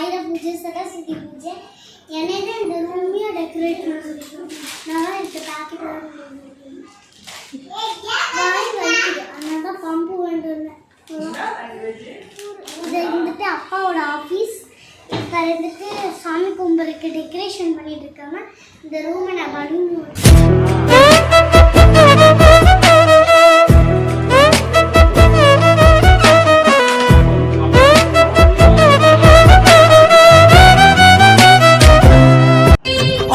ஆயுத பூஜை சரஸ்வதி பூஜை. என்னையே இந்த ரூமையும் டெக்கரேட் பண்ண நான் இப்போ பாக்கெட் வாய் வலிக்குது அதனால தான் பம்பு கொண்டு வந்தேன். இது வந்துட்டு அப்பாவோட ஆஃபீஸ் இப்போ வந்துட்டு சாமி கும்பிட்றதுக்கு டெக்கரேஷன் பண்ணிட்டு இருக்காங்க. இந்த ரூமை நான் பலூன்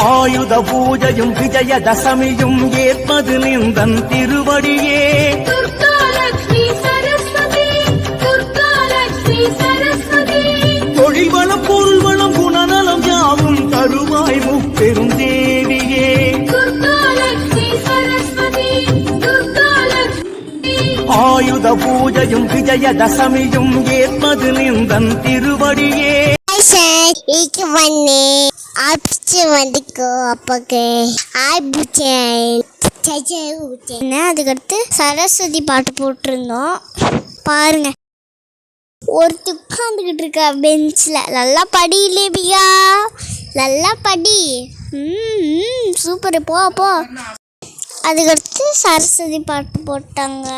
ஆயுத பூஜையும் விஜயதசமியும் ஏற்பது நிந்தன் திருவடியே. மொழிவளம் பொருள்வளம் குணநலம் யாவும் தருவாய் முப்பெருந்தேவியே ஆயுத பூஜையும் விஜயதசமியும் ஏற்பது நிந்தன் திருவடியே. சார் வந்துக்கோ அப்பாக்கு. ஆய் பூச்சேன் அதுக்கடுத்து சரஸ்வதி பாட்டு போட்டிருந்தோம். பாருங்க. ஒருத்தி உட்காந்துக்கிட்டு இருக்கா பெஞ்சில். நல்லா படி இல்லையா நல்லா படி. ம் சூப்பர். போ போ. அதுக்கடுத்து சரஸ்வதி பாட்டு போட்டாங்க.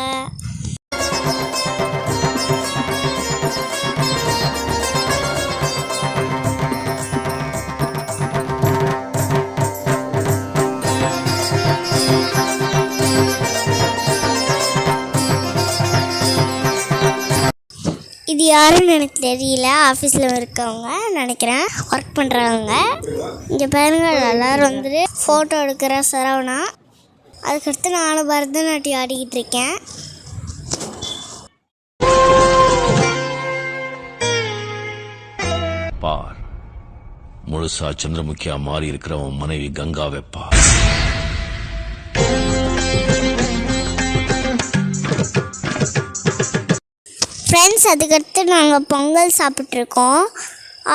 யாருன்னு எனக்கு தெரியல. ஆஃபீஸில் இருக்கவங்க நினைக்கிறேன் ஒர்க் பண்ணுறவங்க இங்கே பாருங்கள் எல்லோரும் வந்துட்டு ஃபோட்டோ எடுக்கிற சரவணா. அதுக்கடுத்து நானும் பரதநாட்டியம் ஆடிக்கிட்டு இருக்கேன். பார் முழுசா சந்திரமுகியா மாறி இருக்கிறவன் மனைவி கங்காவை பார். ஃப்ரெண்ட்ஸ் அதுக்கடுத்து நாங்கள் பொங்கல் சாப்பிட்ருக்கோம்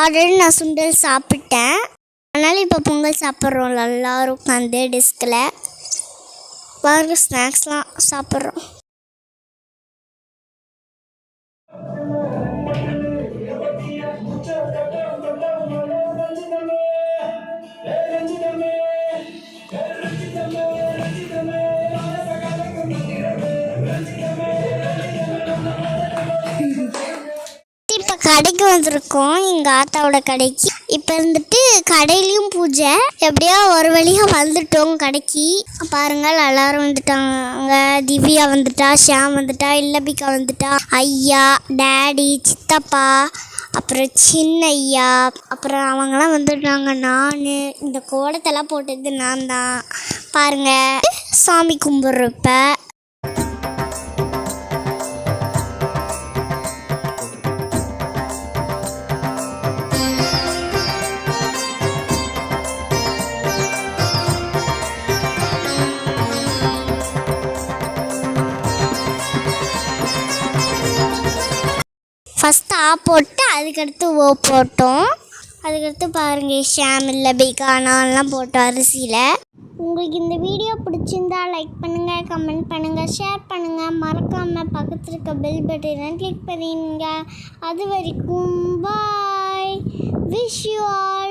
ஆல்ரெடி நான் சுண்டல் சாப்பிட்டேன். அதனால் இப்போ பொங்கல் சாப்பிட்றோம் எல்லாரும் உட்காந்து டிஸ்கில் பாருங்க ஸ்நாக்ஸ்லாம் சாப்பிட்றோம். இப்போ கடைக்கு வந்திருக்கோம் எங்கள் ஆத்தாவோட கடைக்கு. இப்போ இருந்துட்டு கடையிலையும் பூஜை. எப்படியோ ஒரு வழியாக வந்துட்டோம் கடைக்கு. பாருங்கள் எல்லாரும் வந்துட்டாங்க. திவ்யா வந்துட்டா ஷியாம் வந்துட்டா இல்லபிகா வந்துட்டா. ஐயா டேடி சித்தப்பா அப்புறம் சின்ன ஐயா அப்புறம் அவங்களாம் வந்துட்டாங்க. நான் இந்த கோலத்தெல்லாம் போட்டது நான் தான் பாருங்கள் சாமி கும்பிட்றப்ப ஃபஸ்ட்டு ஆ போட்டு அதுக்கடுத்து ஓ போட்டோம். அதுக்கடுத்து பாருங்கள் ஷாம் இல்லை பிகானாலாம் போட்டோம் அரிசியில். உங்களுக்கு இந்த வீடியோ பிடிச்சிருந்தா லைக் பண்ணுங்கள் கமெண்ட் பண்ணுங்கள் ஷேர் பண்ணுங்கள் மறக்காமல் பக்கத்தில் இருக்க பெல் பட்டனை கிளிக் பண்ணிடுங்க அது வரைக்கும் பாய் விஷ் யூ ஆல்